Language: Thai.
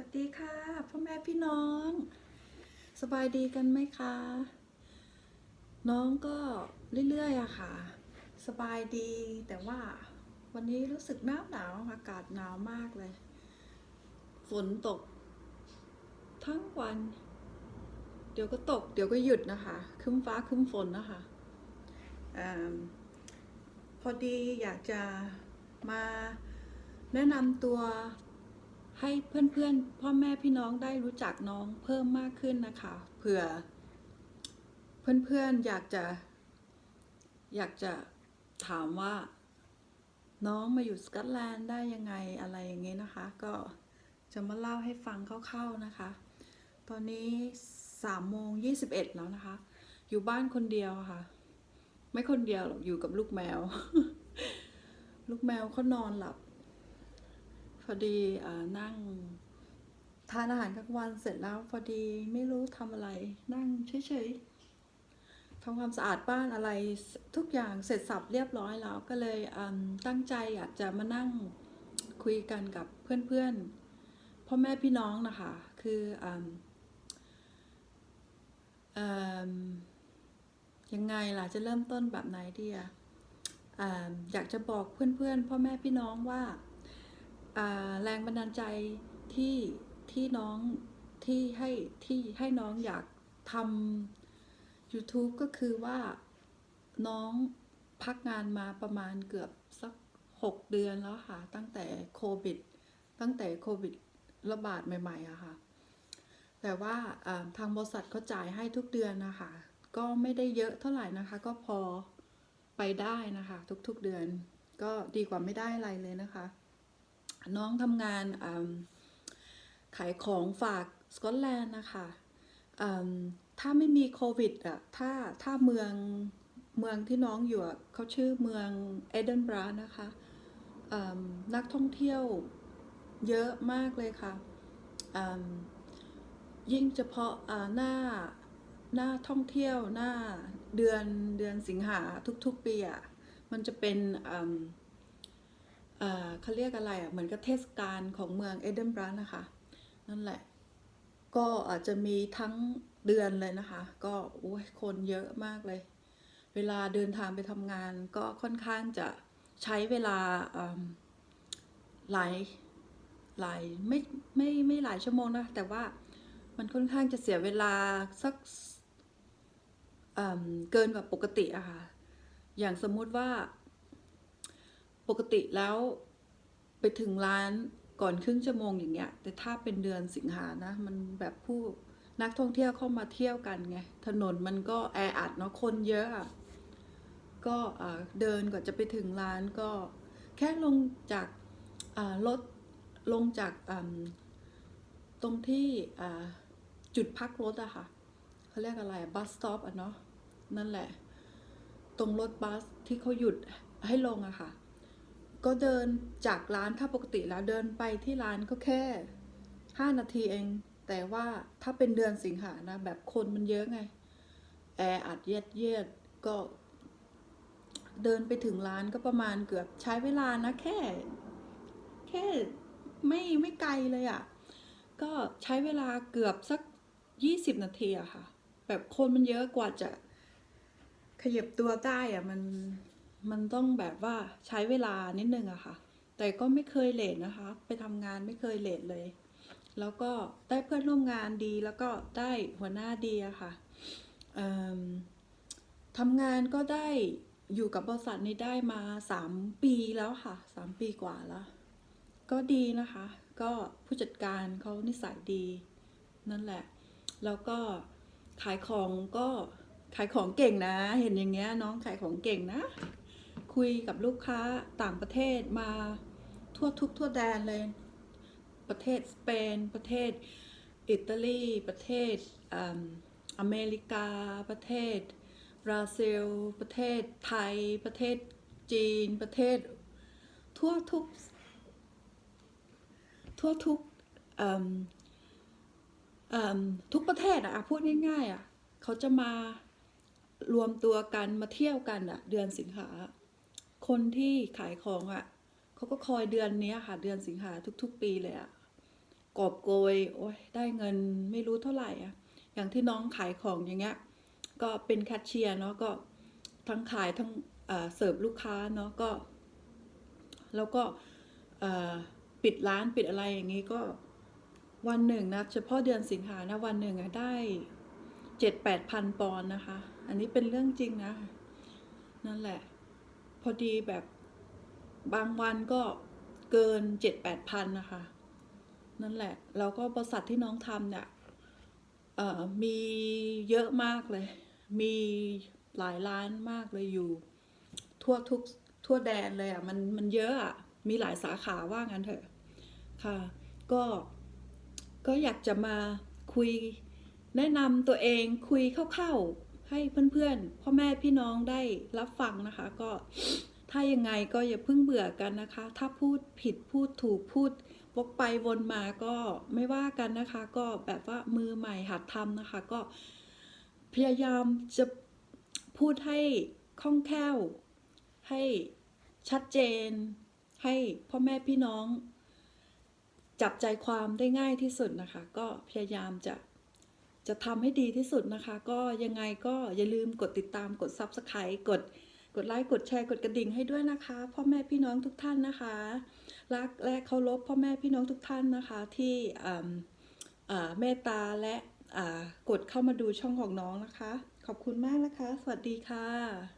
วัสดีค่ะพ่อแม่พี่น้อง สบายดีกันไหมคะ น้องก็เรื่อยๆอะค่ะ สบายดีแต่ว่าวันนี้รู้สึกหนาวหนาวอากาศหนาวมากเลย ฝนตก ทั้งวัน เดี๋ยวก็ตก เดี๋ยวก็หยุดนะคะคึ้มฟ้าคึ้มฝนนะคะอพอดีอยากจะมาแนะนำตัว ให้เพื่อนๆ พ่อแม่พี่น้องได้รู้จักน้องเพิ่มมากขึ้นนะคะเผื่อ เพื่อนๆอยากจะ อยากจะถามว่า น้องมาอยู่สกอตแลนด์ได้ยังไงอะไรอย่างเงี้ยนะคะ ก็จะมาเล่าให้ฟังคร่าวๆนะคะ ตอนนี้สามโมงยี่สิบเอ็ดแล้วนะคะ อยู่บ้านคนเดียวค่ะ ไม่คนเดียวหรอกอยู่กับลูกแมว ลูกแมวเขานอนหลับ พอดีอนั่งทานอาหารกลางวันเสร็จแล้วพอดีไม่รู้ทำอะไรนั่งเฉยๆทำความสะอาดบ้านอะไรทุกอย่างเสร็จสับเรียบร้อยแล้วก็เลยตั้งใจอยากจะมานั่งคุยกันกับเพื่อนๆพ่อแม่พี่น้องนะคะ คืออยังไงล่ะจะเริ่มต้นแบบไหนดีอะอ่าอยากจะบอกเพื่อนๆพ่อแม่พี่น้องว่า แรงบันดาลใจที่ที่น้องที่ให้ที่ให้น้องอยากทำ YouTube ก็คือว่าน้องพักงานมาประมาณเกือบสักหกเดือนแล้วค่ะ ตั้งแต่โควิด ตั้งแต่โควิดระบาดใหม่ๆอะค่ะ แต่ว่าทางบริษัทเขาจ่ายให้ทุกเดือนนะคะ ก็ไม่ได้เยอะเท่าไหร่นะคะ ก็พอไปได้นะคะ ทุกๆเดือน ก็ดีกว่าไม่ได้อะไรเลยนะคะ น้องทำงานขายของฝากสกอตแลนด์นะคะถ้าไม่มีโควิดอะถ้าถ้าเมืองเมืองที่น้องอยู่อะเขาชื่อเมืองเอเดนบรานะคะนักท่องเที่ยวเยอะมากเลยค่ะ ยิ่งเฉพาะาหน้าหน้าท่องเที่ยวหน้าเดือนเดือนสิงหาทุกๆปีอะมันจะเป็นอ เขาเรียกอะไรอะเหมือนกับเทศกาลของเมืองเอเดนบรานะคะ นั่นแหละ ก็อาจจะมีทั้งเดือนเลยนะคะ ก็โอ้ยคนเยอะมากเลย เวลาเดินทางไปทำงานก็ค่อนข้างจะใช้เวลาหลายหลายไม่ไม่ไม่หลายชั่วโมงนะแต่ว่ามันค่อนข้างจะเสียเวลาสักเกินกว่าปกติอะค่ะ อย่างสมมุติว่า ปกติแล้วไปถึงร้านก่อนครึ่งชั่วโมงอย่างเงี้ย แต่ถ้าเป็นเดือนสิงหานะ มันแบบผู้นักท่องเที่ยวเข้ามาเที่ยวกันไง ถนนมันก็แออัดเนาะ คนเยอะ ก็เดินกว่าจะไปถึงร้านก็แค่ลงจากรถลงจากตรงที่จุดพักรถอะค่ะเขาเรียกอะไรบัสสต็อปอะเนาะนั่นแหละ ตรงรถบัสที่เขาหยุดให้ลงอะค่ะ ก็เดินจากร้านถ้าปกติแล้วเดินไปที่ร้านก็แค่ห้านาทีเอง แต่ว่าถ้าเป็นเดือนสิงหานะแบบคนมันเยอะไง แออัดเยียดเยียดก็ เดินไปถึงร้านก็ประมาณเกือบใช้เวลานะแค่ แค่ไม่ไม่ไกลเลยอะ่ะ ก็ใช้เวลาเกือบสักยี่สิบนาทีอะค่ะ แบบคนมันเยอะกว่าจะขยับตัวได้อะมัน มันต้องแบบว่าใช้เวลานิดนึงอะค่ะ แต่ก็ไม่เคยเลทนะคะ ไปทำงานไม่เคยเลทเลย แล้วก็ได้เพื่อนร่วมงานดีแล้วก็ได้หัวหน้าดีอะค่ะเอิ่มทำงานก็ได้อยู่กับบริษัทนี้ได้มาสามปีแล้วค่ะสามปีกว่าแล้ว ก็ดีนะคะ ก็ผู้จัดการเขานิสัยดี นั่นแหละ แล้วก็ขายของก็ขายของเก่งนะ เห็นอย่างเงี้ยน้องขายของเก่งนะ คุยกับลูกค้าต่างประเทศมาทั่วทุกทั่วแดนเลย ประเทศสเปน ประเทศอิตาลี ประเทศอเมริกา ประเทศบราซิล ประเทศไทย ประเทศจีน ประเทศ ทั่วทุก ทั่วทุกทุกประเทศอะพูดง่ายๆอะเขาจะมารวมตัวกันมาเที่ยวกันอะเดือนสิงหา คนที่ขายของอะเขาก็คอยเดือนนี้ค่ะ เดือนสิงหาทุก ๆ ปีเลยอะกอบโกยโอ้ยได้เงินไม่รู้เท่าไหร่อะอย่างที่น้องขายของอย่างเงี้ย ก็เป็นแคชเชียร์เนาะก็ทั้งขายทั้งเสิร์ฟลูกค้าเนาะก็ แล้วก็ปิดร้านปิดอะไรอย่างนี้ก็วันหนึ่งนะเฉพาะเดือนสิงหานะวันหนึ่งอะได้เจ็ดแปดพันปอนนะคะ อันนี้เป็นเรื่องจริงนะ นั่นแหละ อดีแบบบางวันก็เกินเจ็ดแปดพันนะคะ นั่นแหละ แล้วก็บริษัทที่น้องทำเนี่ยมีเยอะมากเลย มีหลายล้านมากเลยอยู่ ทั่วทุกทั่วแดนเลยอะมันมันเยอะอะมีหลายสาขาว่างั้นเถอะค่ะ ก็ก็อยากจะมาคุยแนะนำตัวเองคุยคร่าวๆ ให้เพื่อนๆ พ่อแม่พี่น้องได้รับฟังนะคะ ก็ถ้ายังไงก็อย่าเพิ่งเบื่อกันนะคะ ถ้าพูดผิดพูดถูกพูดวกไปวนมาก็ไม่ว่ากันนะคะ ก็แบบว่ามือใหม่หัดทำนะคะ ก็พยายามจะพูดให้คล่องแคล่ว ให้ชัดเจน ให้พ่อแม่พี่น้อง จับใจความได้ง่ายที่สุดนะคะ ก็พยายามจะ จะทำให้ดีที่สุดนะคะ ก็ยังไงก็อย่าลืมกดติดตามกด Subscribe กดกดไลค์กดแชร์กดกระดิ่งให้ด้วยนะคะ พ่อแม่พี่น้องทุกท่านนะคะรักและเคารพพ่อแม่พี่น้องทุกท่านนะคะ ที่อ่ำอ่าเมตตาและอ่ากดเข้ามาดูช่องของน้องนะคะ ขอบคุณมากนะคะ สวัสดีค่ะ